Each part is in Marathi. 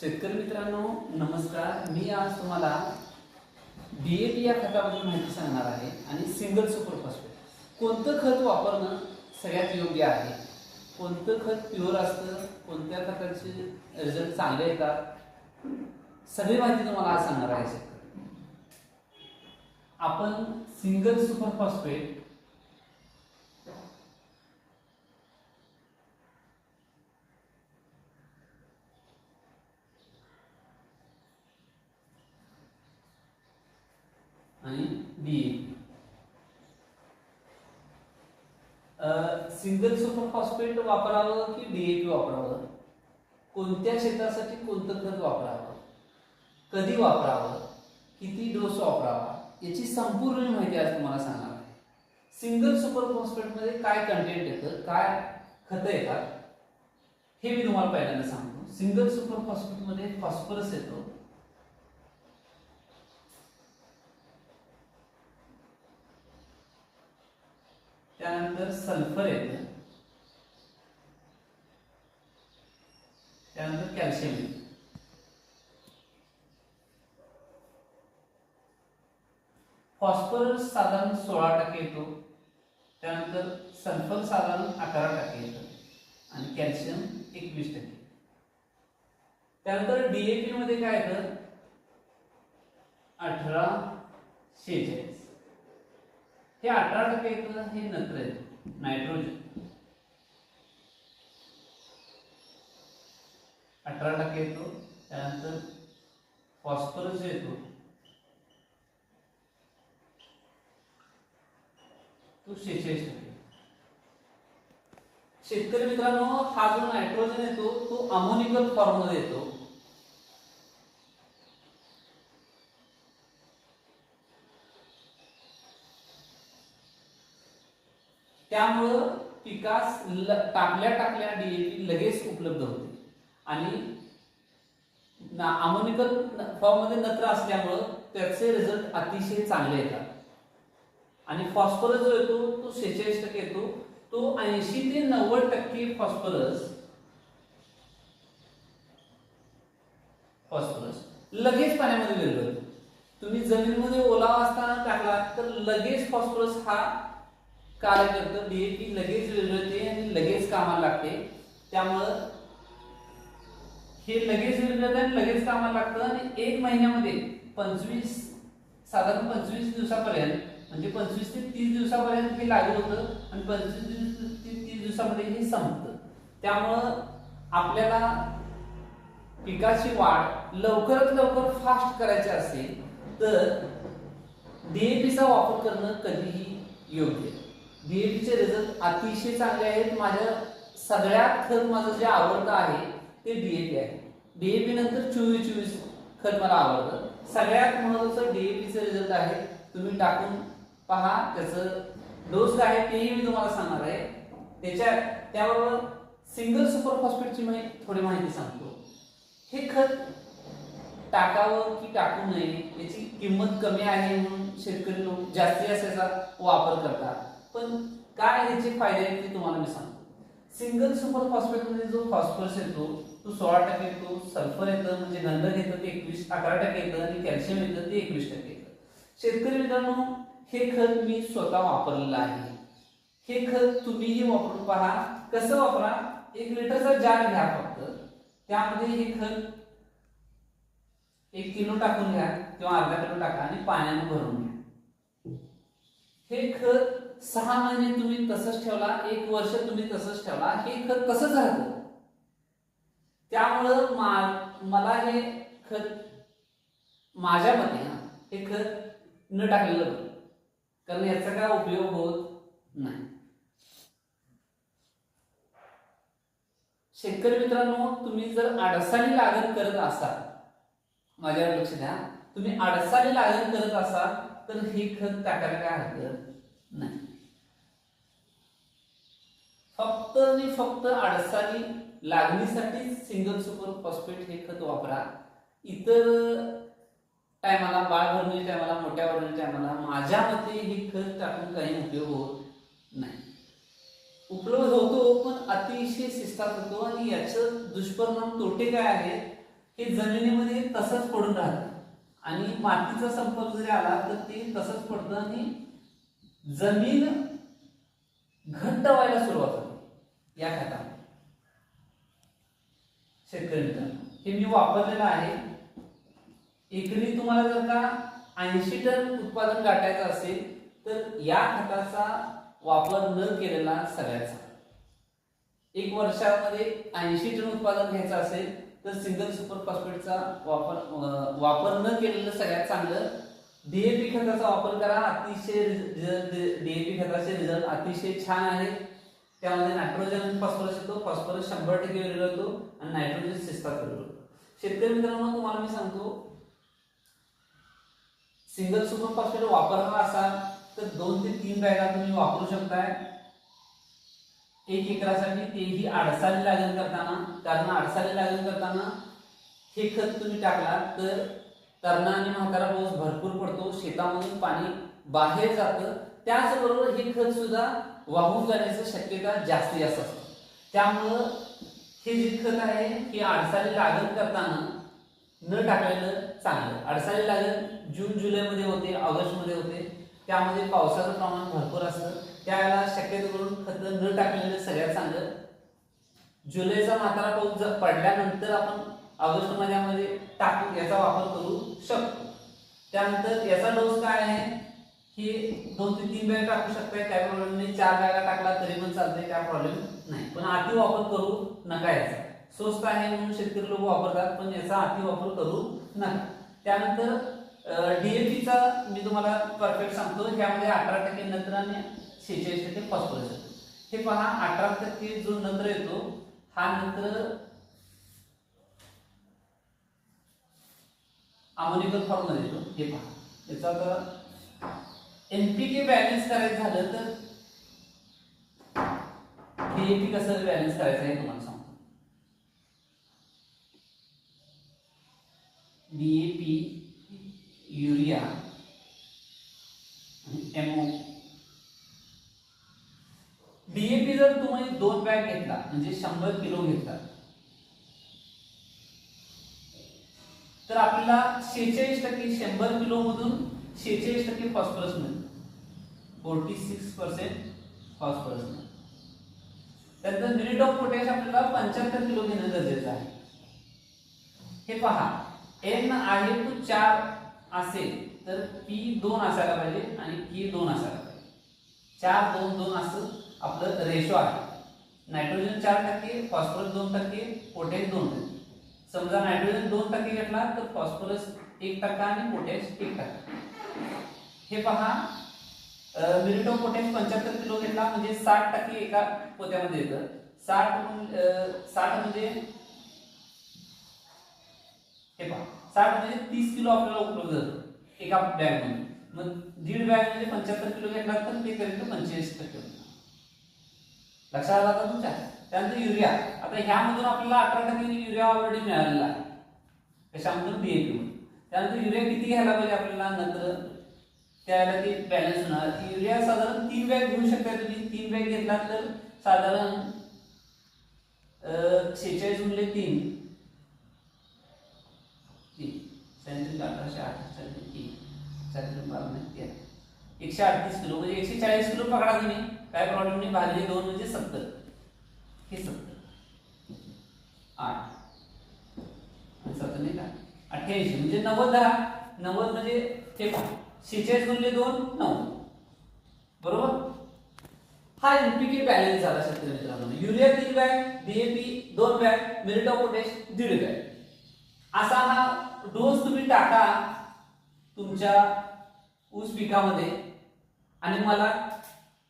शेतकरी मित्रांनो नमस्कार. मी आज तुम्हाला डीएपी या खताबद्दल माहिती सांगणार आहे आणि सिंगल सुपर फॉस्फेट. कोणतं खत वापरणं सगळ्यात योग्य आहे? कोणतं खत प्युअर असतं? कोणत्या खताचे रिझल्ट चांगले येतात? सगळी माहिती तुम्हाला आज सांगणार आहे शेतकरी. आपण सिंगल सुपर फॉस्फेट आणि डीएपी सिंगल सुपर फॉस्फेट वापरावं की डीएपी वापरावं? कोणत्या क्षेत्रासाठी कोणतं खत वापरावं? कधी वापरावं? किती डोस वापरावा? याची संपूर्ण माहिती आज तुम्हाला सांगणार आहे. सिंगल सुपर फॉस्फेटमध्ये काय कंटेंट येतं? काय खतं येतात? हे मी तुम्हाला पहिल्यांदा सांगतो. सिंगल सुपर फॉस्फेटमध्ये फॉस्फरस येतो. त्यानंतर सल्फर येतं त्यानंतर कॅल्शियम येतं फॉस्फरस साधारण सोळा टक्के येतो. त्यानंतर सल्फर साधारण अकरा टक्के येतं. आणि कॅल्शियम एकवीस टक्के. त्यानंतर डीएपी मध्ये काय येतं? अठरा शेहेचाळीस हे अठरा टक्के येतं हे नत्र येतं नायट्रोजन. अठरा टक्के येतो त्यानंतर फॉस्फरस येतो तो टक्के शेतकरी मित्रांनो हा जो नायट्रोजन येतो तो अमोनिकल फॉर्ममध्ये येतो त्यामुळं पिकास टाकल्या टाकल्या डीएपी लगेच उपलब्ध होते. आणि अमोनिकल फॉर्ममध्ये नत्र असल्यामुळं त्याचे रिझल्ट अतिशय चांगले येतात. आणि फॉस्फरस जो येतो तो सेहेचाळीस टक्के येतो. तो ऐंशी ते नव्वद टक्के फॉस्फरस फॉस्फरस लगेच पाण्यामध्ये विरघळतो. तुम्ही जमीनमध्ये ओलावा असताना टाकला तर लगेच फॉस्फरस हा कार्य करतं डीएपी लगेच विरघळते आणि लगेच कामाला लागते. त्यामुळं हे लगेच विरघळतं आणि लगेच कामाला लागतं. आणि एक महिन्यामध्ये पंचवीस साधारण पंचवीस दिवसापर्यंत म्हणजे पंचवीस ते तीस दिवसापर्यंत हे लागू होतं आणि पंचवीस दिवस ते तीस दिवसामध्ये हे संपतं. त्यामुळं आपल्याला पिकाची वाढ लवकरात लवकर फास्ट करायची असेल तर डीएपीचा वापर करणं कधीही योग्य. डीएपीचे रिझल्ट अतिशय चांगले आहेत. माझ्या सगळ्यात खत माझं जे आवडतं आहे ते डीएपी आहे. डीएपी नंतर चोवीस चोवीस खत मला आवडतं. सगळ्यात महत्वाचं डीएपीचं रिझल्ट आहे तुम्ही टाकून पहा त्याचं डोस काय आहे तेही मी तुम्हाला सांगणार आहे. त्याच्या त्याबरोबर सिंगल सुपर फॉस्फेटची माहिती थोडी माहिती सांगतो. हे खत टाकावं की टाकू नये याची किंमत कमी आहे म्हणून शेतकरी लोक जास्तीत जास्त याचा वापर करतात. पण काय याचे फायदे आहेत ते तुम्हाला मी सांगतो. सिंगल सुपर फॉस्फेटमध्ये जो फॉस्फरस येतो तो सोळा टक्के येतो सल्फर येतं म्हणजे गंधक येतं ते एकवीस अकरा टक्के येतं आणि कॅल्शियम येतं ते एकवीस टक्के येतं. शेतकरी मित्रांनो हे खत मी स्वतः वापरलेलं आहे. हे खत तुम्हीही वापरून पहा. कसं वापरा? एक लिटरचा जार घ्या फक्त. त्यामध्ये हे खत एक किलो टाकून घ्या किंवा अर्धा किलो टाका आणि पाण्याने भरून घ्या. हे खत सहा महिने तुम्ही तसंच ठेवला एक वर्ष तुम्ही तसंच ठेवला. हे खत तसंच राहतं त्यामुळं मा- मला हे खत माझ्या मते हा हे खत न टाकलेलं बरं. कारण याचा काय उपयोग होत नाही. शेतकरी मित्रांनो तुम्ही जर अडसाली लागण करत असाल माझ्यावर लक्ष द्या तुम्ही अडसाली लागण करत असाल तर हे खत टाकायला काय हरकत नाही. फक्त आणि फक्त अडसाली लागणीसाठी सिंगल सुपर फॉस्फेट हे खत वापरा. इतर माझ्या मते हे खत टाकून काही उपयोग होत नाही. उपलब्ध होतो पण अतिशय शिस्तात होतो आणि याचं दुष्परिणाम तोटे काय आहेत हे जमिनीमध्ये तसंच पडून राहतं. आणि मातीचा संपर्क जरी आला तर ते तसंच पडतं आणि जमीन घट्ट व्हायला सुरुवात होते. या खतामध्ये. शेतकरी मित्रांनो हे मी वापरलेलं आहे. एकरी तुम्हाला जर का ऐंशी टन उत्पादन गाठायचं असेल तर या खताचा वापर न केलेला सगळ्याचा एक वर्षामध्ये ऐंशी टन उत्पादन घ्यायचं असेल तर सिंगल सुपर फॉस्फेटचा वापर वापर न केलेलं सगळ्यात चांगलं डीएपी खताचा वापर करा अतिशय डीएपी खताचे रिझल्ट अतिशय छान आहे त्यामध्ये नायट्रोजन फॉस्फरस येतो फॉस्फरस शंभर टक्के वेगळं होतो आणि नायट्रोजन शिस्तात वेगळं होतो. शेतकरी मित्रांनो तुम्हाला मी सांगतो सिंगल सुपर फॉस्फेट वापरणार असाल तर दोन ते तीन बॅगा तुम्ही वापरू शकताय. एक एकरासाठी तेही आडसाली लागण करताना कारण आडसाली लागण करताना हे खत तुम्ही टाकला तर तरणा आणि म्हातारा पाऊस भरपूर पडतो शेतामधून पाणी बाहेर जातं. त्याचबरोबर हे खत सुद्धा वाहून जाण्याची शक्यता जास्ती जास्त असते. त्यामुळं हे जे खत आहे हे आडसाली लागण करताना न टाकलेलं चांगलं. अडसाळी लागण जून जुलैमध्ये होते ऑगस्टमध्ये होते. त्यामध्ये पावसाचं प्रमाण भरपूर असतं. त्यावेळेला शक्यतो करून खत न टाकलेलं सगळ्यात चांगलं. जुलैचा म्हातारा पाऊस जर पडल्यानंतर आपण ऑगस्ट महिन्यामध्ये टाकून याचा वापर करू शकतो. त्यानंतर याचा डोस काय आहे? की दोन ते तीन वेळा टाकू शकताय काय प्रॉब्लेम नाही. चार वेळा टाकला तरी पण चालतंय काय प्रॉब्लेम नाही. पण अति वापर करू नका याचा. स्वस्त आहे म्हणून शेतकरी लोक वापरतात पण याचा अति वापर करू नका. त्यानंतर डीएपीचा मी तुम्हाला परफेक्ट सांगतो ह्यामध्ये अठरा टक्के नत्र आणि शेहेचाळीस टक्के फॉस्फरस येतो. हे पहा अठरा टक्के जो नत्र येतो हा नंतर अमोनिकल फॉर्ममध्ये येतो. हे पहा. याचा आता एनपीके बॅलन्स करायचं झालं तर डीएपी कसं बॅलन्स करायचं आहे तुम्हाला सांगतो. डीएपी युरिया एमओ डीएपी जर तुम्ही दोन बॅग घेतला म्हणजे शंभर किलो घेतला तर आपल्याला शेहेचाळीस टक्के शंभर किलो मधून शेहेचाळीस टक्के फॉस्फरस मिळेल. फोर्टी सिक्स पर्सेंट फॉस्फरस मिळेल. त्यानंतर मिनिट ऑफ पोटॅश आपल्याला पंच्याहत्तर किलो घेणं गरजेचं आहे. हे पहा. एन आहे तो चार असेल तर पी दोन असायला पाहिजे आणि के दोन असायला पाहिजे. चार दोन दोन असं आपलं रेशो आहे. नायट्रोजन चार टक्के फॉस्फरस दोन टक्के पोटॅश दोन टक्के. समजा नायट्रोजन दोन टक्के घेतला तर फॉस्फरस एक टक्का आणि पोटॅश एक टक्का. हे पहा मिनिट पोटॅश पंच्याहत्तर किलो घेतला म्हणजे साठ टक्के एका पोत्यामध्ये येतं. साठ साठ म्हणजे हे पहा. साठ म्हणजे तीस किलो आपल्याला उपलब्ध जातो एका बॅगमध्ये मग दीड बॅग म्हणजे पंच्याहत्तर किलो घेतला तर ते करेल पंचेचाळीस टक्के लक्षात आला का तुमच्या? त्यानंतर युरिया. आता ह्यामधून आपल्याला अठरा टक्के युरिया ऑलरेडी मिळालेला आहे. कशामधून? डीएपी त्यानंतर युरिया किती घ्यायला पाहिजे आपल्याला? नंतर त्याला ते बॅलन्स होणार. युरिया साधारण तीन बॅग घेऊ शकता तुम्ही. तीन बॅग घेतला तर साधारण शेहेचाळीस गुणले तीन. तीन अकराशे अठराशे अठ्ठेचाळीस तीन चारशे बारा एकशे अडतीस किलो म्हणजे एकशे चाळीस किलो पकडा तुम्ही. काय प्रॉब्लेम नाही भागले दोन म्हणजे सत्तर. हे सत्तर. आठ. सत्तर नाही का? अठ्ठ्याऐंशी म्हणजे नव्वद दहा. नव्वद म्हणजे हे पहा शेहेचाळीस गुणले दोन नव्वद बरोबर? हा एनपीके बॅलन्स झाला शेतकरी मित्रांनो युरिया तीन बॅग डीएपी दोन बॅग मिरिटा पोटेश पोटॅश दीड बॅग असा हा डोस तुम्ही टाका तुमच्या ऊस पिकामध्ये. आणि मला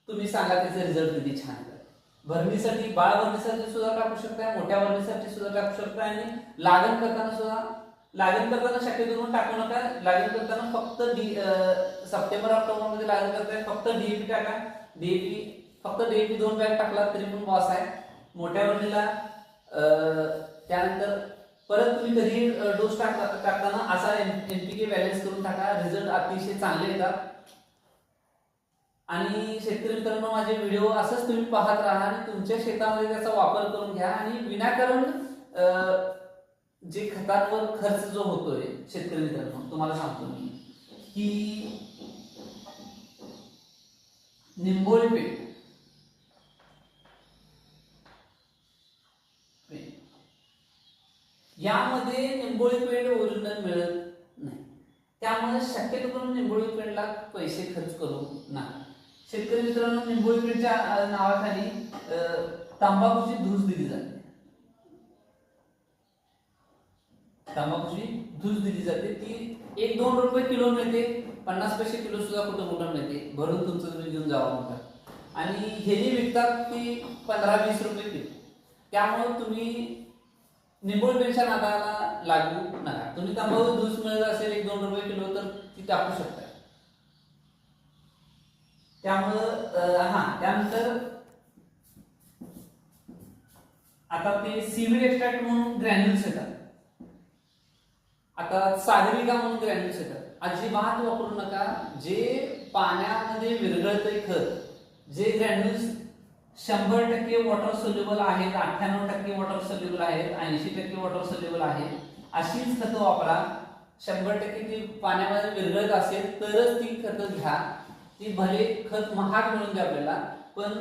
तुम्ही सांगा त्याचा रिझल्ट किती छान आहे. भरणीसाठी बाळ भरणीसाठी सुद्धा टाकू शकताय मोठ्या भरणीसाठी सुद्धा टाकू शकताय आणि लागण करताना सुद्धा लागण करताना शक्यतो टाकू नका. लागण करताना फक्त डी सप्टेंबर ऑक्टोबरमध्ये लागण करताय फक्त डीएपी टाका. डीएपी फक्त डीएपी दोन बॅग टाकला तरी पण बॉस आहे. मोठ्या भरणीला त्यानंतर परत तुम्ही कधी डोस टाकता टाकताना असा एनपीके बॅलन्स करून टाका. रिझल्ट अतिशय चांगले येतात. आणि शेतकरी मित्रांनो माझे व्हिडिओ असंच तुम्ही पाहत राहा आणि तुमच्या शेतामध्ये त्याचा वापर करून घ्या आणि विनाकारण जे खतांवर खर्च जो होतोय शेतकरी मित्रांनो तुम्हाला सांगतो मी की निंबोळी पेठ यामध्ये निंबोळी पेंड ओरिजिनल मिळत नाही. त्यामुळे शक्यतो करून निंबोळी पेंडला पैसे खर्च करू नका. शेतकरी मित्रांनो निंबोळी पेंडच्या नावाखाली तंबाखूची धूस दिली जाते. तंबाखूची धूस दिली जाते. ती एक दोन रुपये किलो मिळते पन्नास पैसे किलो सुद्धा कुठं कुठं मिळते. भरून तुमचं तुम्ही घेऊन जावं म्हणतात आणि हे जे विकतात ती पंधरा वीस रुपये किलो. त्यामुळे तुम्ही निंबोळ पेन्शन नादाला लागू नका. तुम्ही तंबाखू दूध मिळत असेल एक दोन रुपये किलो तर ती टाकू शकता. त्यामुळं हा त्यानंतर आता ते सिव्हिल एक्स्ट्रॅक्ट म्हणून ग्रॅन्युल्स येतात. आता सागरिका म्हणून ग्रॅन्युल्स येतात. अजिबात वापरू नका. जे पाण्यामध्ये विरघळतंय खत जे ग्रॅन्युल्स शंभर टक्के वॉटर सोल्युबल आहेत अठ्ठ्याण्णव टक्के वॉटर सोल्युबल आहेत ऐंशी टक्के वॉटर सोल्युबल आहेत. अशीच खतं वापरा. शंभर टक्के ती पाण्यामध्ये विरघळत असेल तरच ती खतं घ्या. ती भले खत महाग मिळून द्या आपल्याला पण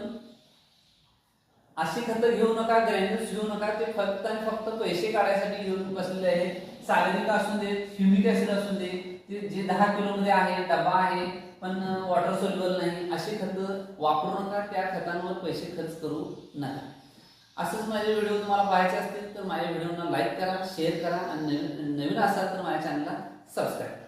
अशी खतं घेऊ नका ग्रॅन्युल्स घेऊ नका. ते फक्त आणि फक्त पैसे काढायसाठी घेऊन बसलेले आहेत. सार्वजनिक असून दे ह्युमिक ऍसिड असू दे ते जे दहा किलोमध्ये आहे डबा आहे पण वॉटर सोल्युबल नाही. अशी खतं वापरू नका. त्या खतांवर पैसे खर्च करू नका. असंच माझे व्हिडिओ तुम्हाला पाहायचे असतील तर माझ्या व्हिडिओना लाईक करा शेअर करा आणि नवीन नवीन असाल तर माझ्या चॅनलला सबस्क्राईब करा.